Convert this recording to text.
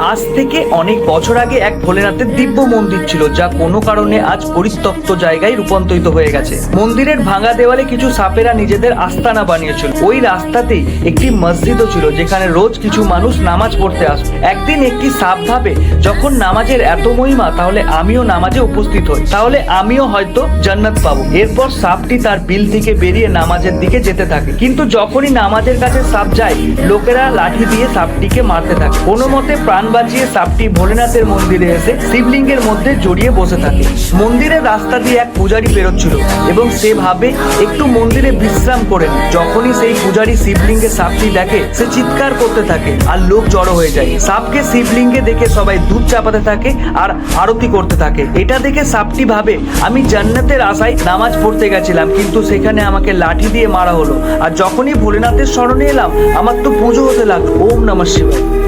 আজ থেকে অনেক বছর আগে এক ভোলেনাথের দিব্য মন্দির ছিল, যা কোনো কারণে আজ পরিত্যক্ত জায়গায় রূপান্তরিত হয়ে গেছে। মন্দিরের ভাঙা দেওয়ালে কিছু সাপেরা নিজেদের আস্তানা বানিয়েছিল। ওই রাস্তাতেই একটি মসজিদও ছিল, যেখানে রোজ কিছু মানুষ নামাজ পড়তে আসত। একদিন একটি সাপ ভাবে, যখন নামাজের এত মহিমা, তাহলে আমিও নামাজে উপস্থিত হই। তাহলে আমিও হয়তো জান্নাত পাবো। এরপর সাপটি তার বিল থেকে বেরিয়ে নামাজের দিকে যেতে থাকে। কিন্তু যখনই নামাজের কাছে সাপ যায়, লোকেরা লাঠি দিয়ে সাপটিকে মারতে থাকে। কোনো মতে প্রাণ বাঁচিয়ে সাপটি ভোলেনাথের মন্দিরে এসে শিবলিঙ্গের মধ্যে জড়িয়ে বসে থাকে। মন্দিরের রাস্তা দিয়ে এক পূজারি বেরোচ্ছিল এবং সে ভাবে একটু মন্দিরে বিশ্রাম করে। নি। যখনই সেই পূজারি শিবলিঙ্গে সাপটি দেখে, সে চিৎকার করতে থাকে আর লোক জড়ো হয়ে যায়। সাপকে শিবলিঙ্গে দেখে সবাই দুধ চাপাতে থাকে আর আরতি করতে থাকে। এটা দেখে সাপটি ভাবে, আমি জান্নাতের আশায় নামাজ পড়তে গেছিলাম, কিন্তু সেখানে আমাকে লাঠি দিয়ে মারা হলো। আর যখনই ভোলেনাথের স্মরণে এলাম, আমার তো পুজো হতে লাগল। ওম নমঃ শিবায়।